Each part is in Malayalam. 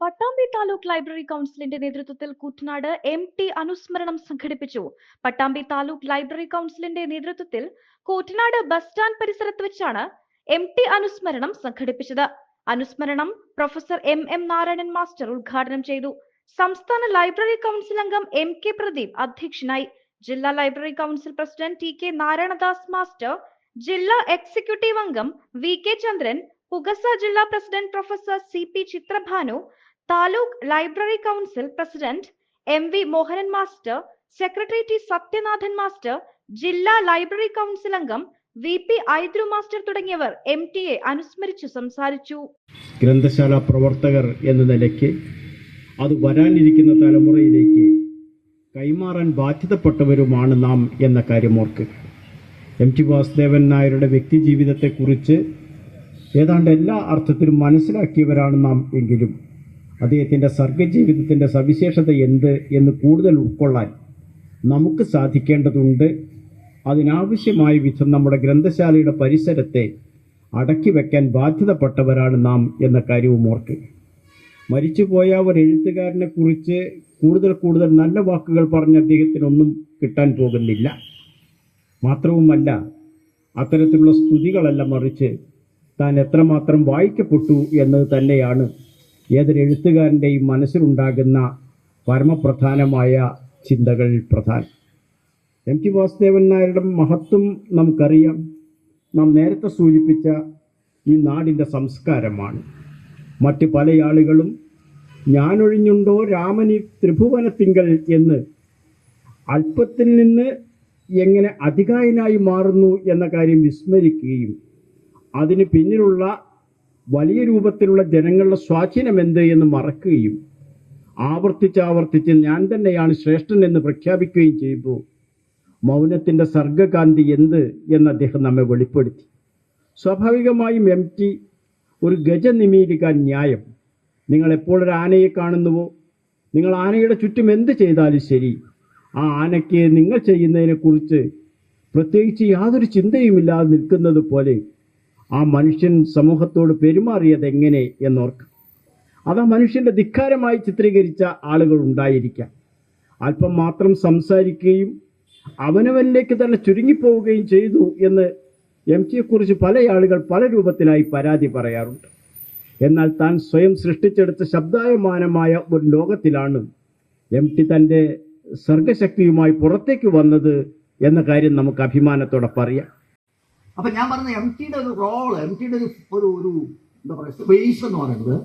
പട്ടാമ്പി താലൂക്ക് ലൈബ്രറി കൗൺസിലിന്റെ നേതൃത്വത്തിൽ കുട്ടനാട് എം ടി അനുസ്മരണം സംഘടിപ്പിച്ചു. പട്ടാമ്പി താലൂക്ക് ലൈബ്രറി കൗൺസിലിന്റെ നേതൃത്വത്തിൽ കുട്ടനാട് ബസ് സ്റ്റാൻഡ് പരിസരത്ത് വെച്ചാണ് എം ടി അനുസ്മരണം സംഘടിപ്പിച്ചത്. അനുസ്മരണം professor M M Narayanan master ഉദ്ഘാടനം ചെയ്തു. സംസ്ഥാന ലൈബ്രറി കൗൺസിൽ അംഗം എം കെ പ്രദീപ് അധ്യക്ഷനായി. ജില്ലാ library council president T K Narayanadas master ജില്ലാ എക്സിക്യൂട്ടീവ് അംഗം വി കെ ചന്ദ്രൻ പുകസ ജില്ലാ president professor C P Chitrabhanu taluk library council president M V Mohanan master secretary T Sathyanathan master ജില്ലാ ലൈബ്രറി കൗൺസിൽ അംഗം വി പി ഐദ്രു മാസ്റ്റർ തുടങ്ങിയവർ എം ടി എ അനുസ്മരിച്ചു സംസാരിച്ചു. ഗ്രന്ഥശാല പ്രവർത്തകർ എന്ന നിലയ്ക്ക് അത് വരാനിരിക്കുന്ന തലമുറയിലേക്ക് കൈമാറാൻ ബാധ്യതപ്പെട്ടവരുമാണ് നാം എന്ന കാര്യം ഓർക്കുക എം ടി വാസുദേവൻ നായരുടെ വ്യക്തിജീവിതത്തെക്കുറിച്ച് ഏതാണ്ട് എല്ലാ അർത്ഥത്തിലും മനസ്സിലാക്കിയവരാണ് നാം എങ്കിലും. അദ്ദേഹത്തിന്റെ സർഗജീവിതത്തിന്റെ സവിശേഷത എന്ത് എന്ന് കൂടുതൽ ഉൾക്കൊള്ളാൻ നമുക്ക് സാധിക്കേണ്ടതുണ്ട്. അതിനാവശ്യമായ വിധം നമ്മുടെ ഗ്രന്ഥശാലയുടെ പരിസരത്തെ അടക്കി വയ്ക്കാൻ ബാധ്യതപ്പെട്ടവരാണ് നാം എന്ന കാര്യവും ഓർക്കുക മരിച്ചുപോയ ഒരു എഴുത്തുകാരനെ കുറിച്ച് കൂടുതൽ കൂടുതൽ നല്ല വാക്കുകൾ പറഞ്ഞ് അദ്ദേഹത്തിനൊന്നും കിട്ടാൻ പോകുന്നില്ല. മാത്രവുമല്ല അത്തരത്തിലുള്ള സ്തുതികളല്ല മറിച്ച് താൻ എത്രമാത്രം വായിക്കപ്പെട്ടു എന്നത് തന്നെയാണ് ഏതൊരു എഴുത്തുകാരന്റെയും മനസ്സിലുണ്ടാകുന്ന പരമപ്രധാനമായ ചിന്തകൾ പ്രധാനം. എം ടി വാസുദേവൻ നായരുടെ മഹത്വം നമുക്കറിയാം. നാം നേരത്തെ സൂചിപ്പിച്ച ഈ നാടിന്റെ സംസ്കാരമാണ്. മറ്റ് പല ആളുകളും ഞാനൊഴിഞ്ഞുണ്ടോ രാമനി ത്രിഭുവനത്തിങ്കൽ എന്ന് അല്പത്തിൽ നിന്ന് എങ്ങനെ അധികായനായി മാറുന്നു എന്ന കാര്യം വിസ്മരിക്കുകയും അതിന് പിന്നിലുള്ള വലിയ രൂപത്തിലുള്ള ജനങ്ങളുടെ സ്വാധീനം എന്ത് എന്ന് മറക്കുകയും ആവർത്തിച്ച് ആവർത്തിച്ച് ഞാൻ തന്നെയാണ് ശ്രേഷ്ഠൻ എന്ന് പ്രഖ്യാപിക്കുകയും ചെയ്തു മൗനത്തിന്റെ സർഗകാന്തി എന്ത് എന്ന് അദ്ദേഹം നമ്മെ വെളിപ്പെടുത്തി. സ്വാഭാവികമായും എം ടി ഒരു ഗജനിമീലിക ന്യായം. നിങ്ങൾ എപ്പോൾ ഒരു ആനയെ കാണുന്നുവോ? നിങ്ങൾ ആനയുടെ ചുറ്റും എന്ത് ചെയ്താലും ശരി. ആ ആനയ്ക്ക് നിങ്ങൾ ചെയ്യുന്നതിനെക്കുറിച്ച് പ്രത്യേകിച്ച് യാതൊരു ചിന്തയുമില്ലാതെ നിൽക്കുന്നത് പോലെ ആ മനുഷ്യൻ സമൂഹത്തോട് പെരുമാറിയത് എങ്ങനെ എന്നോർക്കാം. അത് ആ മനുഷ്യന്റെ ധിക്കാരമായി ചിത്രീകരിച്ച ആളുകൾ ഉണ്ടായിരിക്കാം. അല്പം മാത്രം സംസാരിക്കുകയും അവനവനിലേക്ക് തന്നെ ചുരുങ്ങിപ്പോവുകയും ചെയ്തു എന്ന് എം ടിയെക്കുറിച്ച് പല ആളുകൾ പല രൂപത്തിലായി പരാതി പറയാറുണ്ട്. എന്നാൽ താൻ സ്വയം സൃഷ്ടിച്ചെടുത്ത ശബ്ദായമാനമായ ഒരു ലോകത്തിലാണ് എം ടി തന്റെ സർഗശക്തിയുമായി പുറത്തേക്ക് വന്നത് എന്ന കാര്യം നമുക്ക് അഭിമാനത്തോടെ പറയാം. അപ്പൊ ഞാൻ പറഞ്ഞ എം ടിയുടെ ഒരു റോൾ എം ടിയുടെ ഒരു ഒരു ഒരു എന്താ പറയുക സ്പേസ് എന്ന് പറയുന്നത്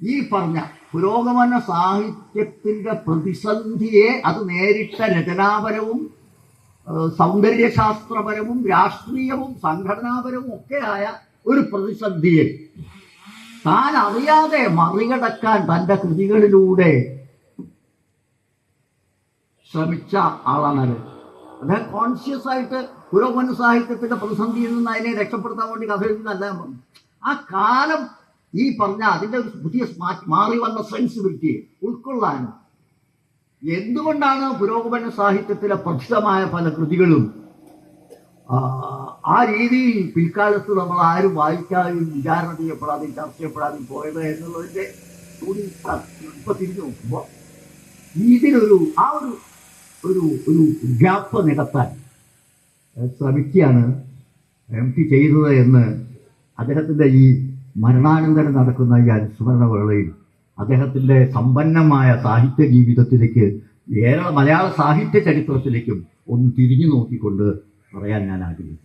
ഈ പറഞ്ഞ പുരോഗമന സാഹിത്യത്തിന്റെ പ്രതിസന്ധിയെ അത് നേരിട്ട രചനാപരവും സൗന്ദര്യശാസ്ത്രപരവും രാഷ്ട്രീയവും സംഘടനാപരവും ഒക്കെയായ ഒരു പ്രതിസന്ധിയെ താൻ അറിയാതെ മറികടക്കാൻ തന്റെ കൃതികളിലൂടെ ശ്രമിച്ച ആളാണ് അദ്ദേഹം കോൺഷ്യസ് ആയിട്ട് പുരോഗമന സാഹിത്യത്തിന്റെ പ്രതിസന്ധിയിൽ നിന്ന് അതിനെ രക്ഷപ്പെടുത്താൻ വേണ്ടി കഥ എഴുതുന്നല്ല ഞാൻ പറഞ്ഞു. ആ കാലം ഈ പറഞ്ഞ അതിന്റെ ഒരു പുതിയ മാറി വന്ന സെൻസിബിലിറ്റി ഉൾക്കൊള്ളാൻ എന്തുകൊണ്ടാണ് പുരോഗമന സാഹിത്യത്തിലെ പ്രസിദ്ധമായ പല കൃതികളും ആ, രീതിയിൽ പിൽക്കാലത്ത് നമ്മൾ ആരും വായിക്കാതെയും വിചാരണ ചെയ്യപ്പെടാതെയും ചർച്ച ചെയ്യപ്പെടാതെയും പോയത് എന്നുള്ളതിന്റെ കൂടി ഇപ്പൊ തിരിഞ്ഞു നോക്കുമ്പോൾ ഇതിലൊരു ആ ഒരു ഒരു ഒരു ഗ്യാപ്പ് നികത്താൻ ശ്രമിക്കുകയാണ്. എം ടി ചെയ്തത് എന്ന് അദ്ദേഹത്തിന്റെ ഈ മരണാനന്തരം നടക്കുന്ന ഈ അനുസ്മരണ വേളയിൽ അദ്ദേഹത്തിന്റെ സമ്പന്നമായ സാഹിത്യ ജീവിതത്തിലേക്ക് കേരള മലയാള സാഹിത്യ ചരിത്രത്തിലേക്കും ഒന്ന് തിരിഞ്ഞു നോക്കിക്കൊണ്ട് പറയാൻ ഞാൻ ആഗ്രഹിക്കുന്നു.